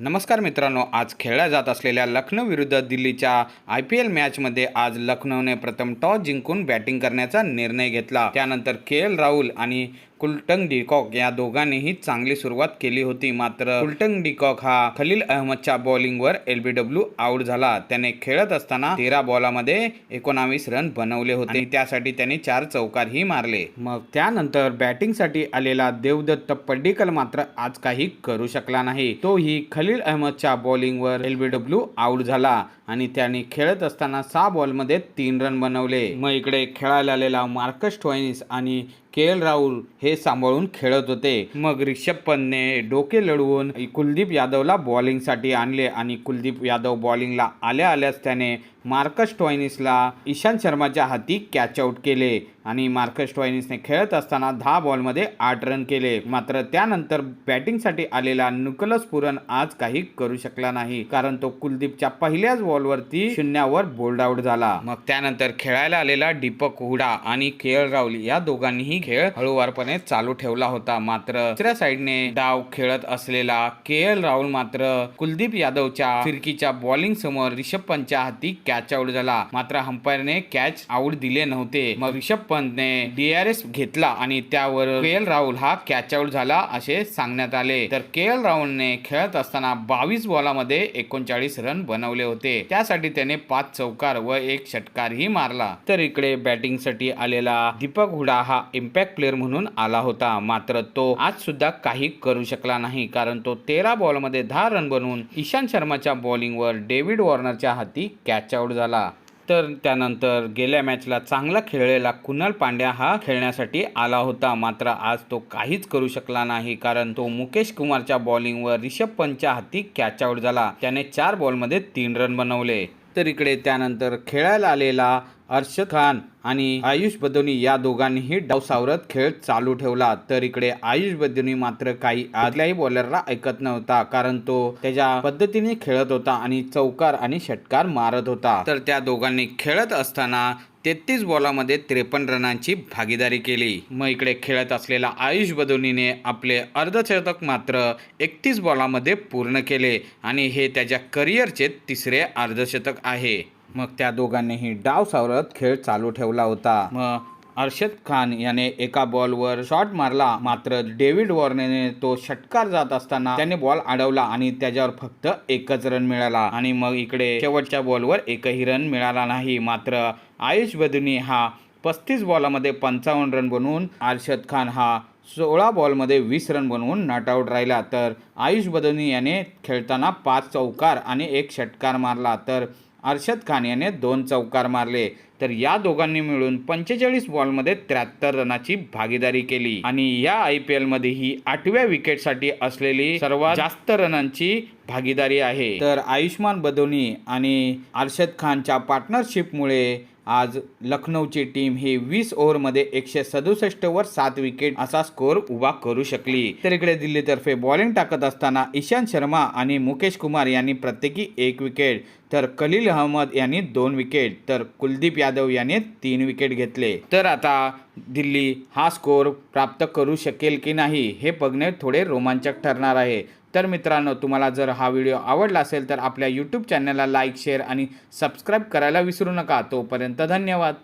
नमस्कार मित्रांनो आज खेळल्या जात असलेल्या लखनौ विरुद्ध दिल्लीच्या आय पी एल मॅचमध्ये आज लखनौने प्रथम टॉस जिंकून बॅटिंग करण्याचा निर्णय घेतला. त्यानंतर के एल राहुल आणि कुलटंग डिकॉक या दोघांनीही चांगली सुरुवात केली होती. मात्र कुलटंग डिकॉक हा खलील अहमदच्या बॉलिंगवर एलबीडब्ल्यू आउट झाला. त्याने खेळत असताना तेरा बॉलामध्ये एकोणावीस रन बनवले होते आणि त्यासाठी त्याने चार चौकारही मारले. मग त्यानंतर बॅटिंगसाठी आलेला देवदत्त पड्डीकल मात्र आज काही करू शकला नाही. तोही खलील अहमदच्या बॉलिंगवर एलबीडब्ल्यू आउट झाला आणि त्याने खेळत असताना सहा बॉलमध्ये तीन रन बनवले. मग इकडे खेळायला आलेला मार्कस टॉइनिस आणि के एल राहुल हे सांभाळून खेळत होते. मग रिषभ पंतने डोके लढवून कुलदीप यादवला बॉलिंगसाठी आणले आणि कुलदीप यादव बॉलिंगला आल्या आल्याच त्याने मार्कस टॉयनिसला ईशांत शर्माच्या हाती कॅच आउट केले आणि मार्कस टॉयनिसने खेळत असताना दहा बॉलमध्ये आठ रन केले. मात्र त्यानंतर बॅटिंगसाठी आलेला निकोलस पुरन आज काही करू शकला नाही कारण तो कुलदीपच्या पहिल्याच बॉलवरती शून्यावर बोल्ड आउट झाला. मग त्यानंतर खेळायला आलेला दीपक हुडा आणि के एल राहुल या दोघांनीही खेळ हळूवारपणे चालू ठेवला होता. मात्र दुसऱ्या साईडने डाव खेळत असलेला के एल राहुल मात्र कुलदीप यादवच्या फिरकीच्या बॉलिंग समोर रिषभ पंतच्या हाती कॅच आउट झाला मात्र अंपायरने कॅच आउट दिले नव्हते. मग रिषभ पंतने डीआरएस घेतला आणि त्यावर के एल राहुल हा कॅच आउट झाला असे सांगण्यात आले. तर के एल राहुलने खेळत असताना बावीस बॉलामध्ये एकोणचाळीस रन बनवले होते. त्यासाठी त्याने पाच चौकार व एक षटकारही मारला. तर इकडे बॅटिंगसाठी आलेला दीपक हुडा हा इम्पॅक्ट प्लेअर म्हणून आला होता. मात्र तो आज सुद्धा काही करू शकला नाही. कारण तो तेरा बॉलमध्ये दहा रन बनवून ईशांत शर्माच्या बॉलिंगवर डेव्हिड वॉर्नरच्या हाती कॅच आउट झाला. तर त्यानंतर गेल्या मॅचला चांगला खेळलेला कुणाल पांड्या हा खेळण्यासाठी आला होता. मात्र आज तो काहीच करू शकला नाही कारण तो मुकेश कुमारच्या बॉलिंगवर रिषभ पंतच्या हाती कॅच आउट झाला. त्याने चार बॉलमध्ये तीन रन बनवले. तर इकडे त्यानंतर खेळायला आलेला अर्शद खान आणि आयुष बदोनी या दोघांनीही डाव सावरत खेळ चालू ठेवला. तर इकडे आयुष बदोनी मात्र काही आदल्याही बॉलरला ऐकत नव्हता कारण तो त्याच्या पद्धतीने खेळत होता आणि चौकार आणि षटकार मारत होता. तर त्या दोघांनी खेळत असताना तेहतीस बॉलामध्ये त्रेपन्न रनांची भागीदारी केली. मग इकडे खेळत असलेला आयुष बदोनीने आपले अर्धशतक मात्र एकतीस बॉलामध्ये पूर्ण केले आणि हे त्याच्या करिअरचे तिसरे अर्धशतक आहे. मग त्या दोघांनीही डाव सावरत खेळ चालू ठेवला होता. मग अर्शद खान याने एका बॉलवर शॉट मारला. मात्र डेव्हिड वॉर्नेने तो षटकार जात असताना त्याने बॉल अडवला आणि त्याच्यावर फक्त एकच रन मिळाला. आणि मग इकडे शेवटच्या बॉलवर एकही रन मिळाला नाही. मात्र आयुष बदुनी हा पस्तीस बॉलामध्ये पंचावन्न रन बनवून अर्शद खान हा सोळा बॉलमध्ये वीस रन बनवून नॉट आऊट राहिला. तर आयुष बदनी याने खेळताना पाच चौकार आणि एक षटकार मारला. तर अर्शद खान याने दोन चौकार मारले. तर या दोघांनी मिळून पंचेचाळीस बॉलमध्ये त्र्याहत्तर रनाची भागीदारी केली. आणि या आय पी एलमध्ये ही आठव्या विकेटसाठी असलेली सर्वात जास्त रनांची भागीदारी आहे. तर आयुष्मान बदोनी आणि अर्शद खानच्या पार्टनरशिपमुळे आज लखनौची टीम ही वीस ओव्हरमध्ये एकशे सदुसष्ट वर सात विकेट असा स्कोअर उभा करू शकली. तर इकडे दिल्लीतर्फे बॉलिंग टाकत असताना ईशांत शर्मा आणि मुकेश कुमार यांनी प्रत्येकी एक विकेट तर कलील अहमद यांनी दोन विकेट तर कुलदीप यादव यांनी तीन विकेट घेतले. तर आता दिल्ली हा स्कोअर प्राप्त करू शकेल की नाही हे बघणे थोडे रोमांचक ठरणार आहे. तर मित्रांनो तुम्हाला जर हा व्हिडिओ आवडला असेल तर आपल्या यूट्यूब चॅनलला लाईक शेअर आणि सबस्क्राईब करायला विसरू नका. तोपर्यंत धन्यवाद.